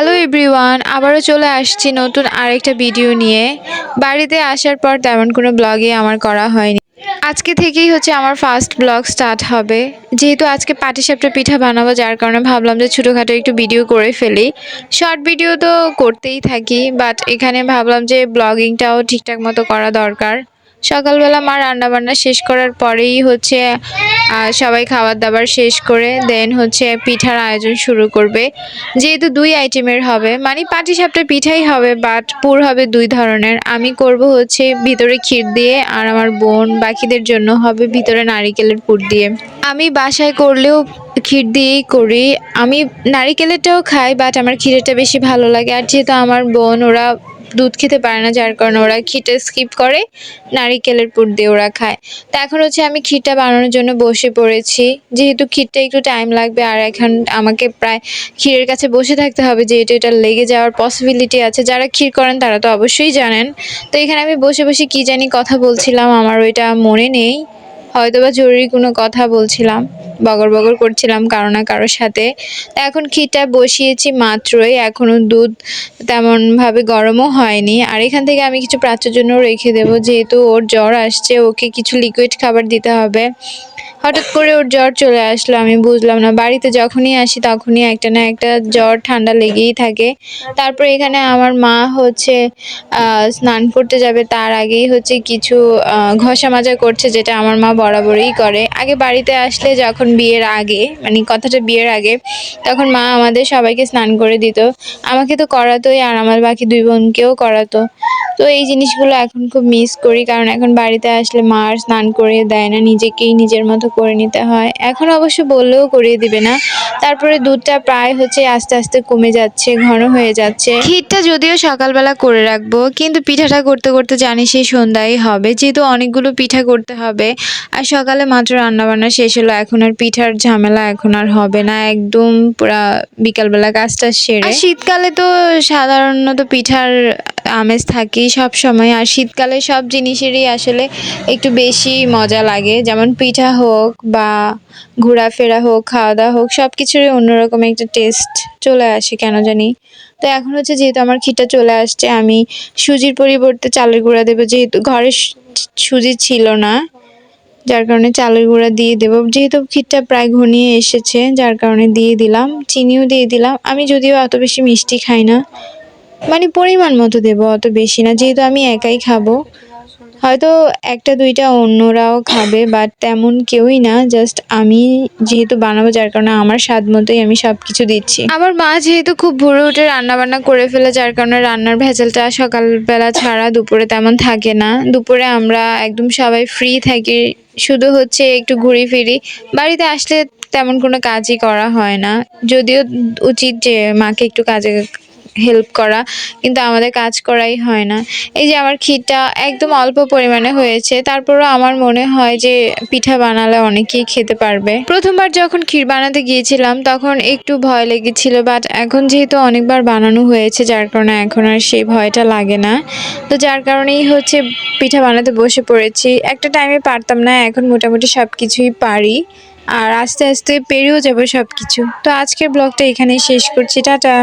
Hello everyone, আবারও চলে আসছি নতুন আরেকটা ভিডিও নিয়ে। বাড়িতে আসার পর তেমন কোনো ব্লগই আমার করা হয়নি। আজকে থেকেই হচ্ছে আমার ফার্স্ট ব্লগ স্টার্ট হবে। যেহেতু আজকে পাটিসাপটা পিঠা বানাবো, যার কারণে ভাবলাম যে ছোটোখাটো একটু ভিডিও করে ফেলি। শর্ট ভিডিও তো করতেই থাকি বাট এখানে ভাবলাম যে ব্লগিংটাও ঠিকঠাক মতো করা দরকার। সকালবেলা মা রান্নাবান্না শেষ করার পরেই হচ্ছে সবাই খাবার দাবার শেষ করে দেন হচ্ছে পিঠার আয়োজন শুরু করবে। যেহেতু দুই আইটেমের হবে মানে পাটিসাপটা পিঠাই হবে বাট পুর হবে দুই ধরনের। আমি করব হচ্ছে ভিতরে ক্ষীর দিয়ে আর আমার বোন বাকিদের জন্য হবে ভিতরে নারিকেলের পুর দিয়ে। আমি বাসায় করলেও ক্ষীর দিয়েই করি। আমি নারিকেলেরটাও খাই বাট আমার ক্ষীরেরটা বেশি ভালো লাগে। আর যেহেতু আমার বোন, ওরা দুধ খেতে পারে না, যার কারণে ওরা ক্ষীরটা স্কিপ করে, নারিকেলের পুর দিয়ে ওরা খায়। তো এখন হচ্ছে আমি ক্ষীরটা বানানোর জন্য বসে পড়েছি। যেহেতু ক্ষীরটা একটু টাইম লাগবে, আর এখন আমাকে প্রায় ক্ষীরের কাছে বসে থাকতে হবে, যেহেতু এটা লেগে যাওয়ার পসিবিলিটি আছে। যারা ক্ষীর করেন, তারা তো অবশ্যই জানেন। তো এখানে আমি বসে বসে কি জানি কথা বলছিলাম, আমার ওইটা মনে নেই। হয়তো বা জরুরি কোনো কথা বলছিলাম। বগর বগর করছিলাম কারও না কারোর সাথে। এখন খিটা বসিয়েছি মাত্রই এখনও দুধ তেমনভাবে গরমও হয়নি। আর এখান থেকে আমি কিছু প্রাচ্যের জন্য রেখে দেবো, যেহেতু ওর জ্বর আসছে, ওকে কিছু লিকুইড খাবার দিতে হবে। হঠাৎ করে ওর জ্বর চলে আসলো, আমি বুঝলাম না। বাড়িতে যখনই আসি তখনই একটা না একটা জ্বর ঠান্ডা লেগেই থাকে। তারপর এখানে আমার মা হচ্ছে স্নান করতে যাবে, তার আগেই হচ্ছে কিছু ঘষা মাজা করছে যেটা আমার মা বরাবরই করে। আগে বাড়িতে আসলে যখন বিয়ের আগে মানে কথাটা বিয়ের আগে, তখন মা আমাদের সবাইকে স্নান করে দিত। আমাকে তো করাতোই আর আমার বাকি দুই বোনকেও করাতো। তো এই জিনিসগুলো এখন খুব মিস করি, কারণ এখন বাড়িতে আসলে মা আর স্নান করিয়ে দেয় না, নিজেকেই নিজের মতো করে নিতে হয়। এখন অবশ্য বললেও করিয়ে দিবে না। তারপরে দুধটা প্রায় হচ্ছে আস্তে আস্তে কমে যাচ্ছে, ঘন হয়ে যাচ্ছে। ক্ষীরটা যদিও সকালবেলা করে রাখব, কিন্তু পিঠাটা করতে করতে জানি সেই সন্ধ্যায় হবে। যেহেতু অনেকগুলো পিঠা করতে হবে, আর সকালে মাত্র রান্নাবান্না শেষ হলো, এখন আর পিঠার ঝামেলা এখন আর হবে না। একদম পুরা বিকালবেলা কাজটা সেরে। শীতকালে তো সাধারণত পিঠার আমেজ থাকেই সব সময়, আর শীতকালে সব জিনিসেরই আসলে একটু বেশি মজা লাগে। যেমন পিঠা হোক বা ঘোরাফেরা হোক খাওয়া দাওয়া হোক সব কিছুরই অন্যরকম একটা টেস্ট চলে আসে, কেন জানি? তো এখন হচ্ছে যেহেতু আমার ক্ষীরটা চলে আসছে, আমি সুজির পরিবর্তে চালের গুঁড়া দেবো। যেহেতু ঘরে সুজি ছিল না, যার কারণে চালের গুঁড়া দিয়ে দেবো। যেহেতু ক্ষীরটা প্রায় ঘনিয়ে এসেছে, যার কারণে দিয়ে দিলাম, চিনিও দিয়ে দিলাম। আমি যদিও অত বেশি মিষ্টি খাই না মানে পরিমাণ মতো দেবো, অত বেশি না। যেহেতু আমি একাই খাব, হয়তো একটা, দুইটা অন্যরাও খাবে বাট তেমন কেউই না। জাস্ট আমি যেহেতু বানাবো, যার কারণে আমার স্বাদ মতোই আমি সব কিছু দিচ্ছি। আমার মা যেহেতু খুব ভোরে উঠে রান্না বান্না করে ফেলে, যার কারণে রান্নার ভেজালটা সকালবেলা ছাড়া দুপুরে তেমন থাকে না। দুপুরে আমরা একদম সবাই ফ্রি থাকি। শুধু হচ্ছে একটু ঘুরি ফিরি বাড়িতে আসলে তেমন কোনো কাজই করা হয় না। যদিও উচিত যে মাকে একটু কাজে হেল্প করা, কিন্তু আমাদের কাজ করাই হয় না। এই যে আমার ক্ষীরটা একদম অল্প পরিমাণে হয়েছে, তারপরও আমার মনে হয় যে পিঠা বানালে অনেকেই খেতে পারবে। প্রথমবার যখন ক্ষীর বানাতে গিয়েছিলাম, তখন একটু ভয় লেগেছিল বাট এখন যেহেতু অনেকবার বানানো হয়েছে, যার কারণে এখন আর সেই ভয়টা লাগে না। তো যার কারণেই হচ্ছে পিঠা বানাতে বসে পড়েছি। একটা টাইমে পারতাম না, এখন মোটামুটি সব কিছুই পারি। আর আস্তে আস্তে পেরেও যাব সব কিছু তো আজকের ব্লগটা এখানেই শেষ করছি, টাটা!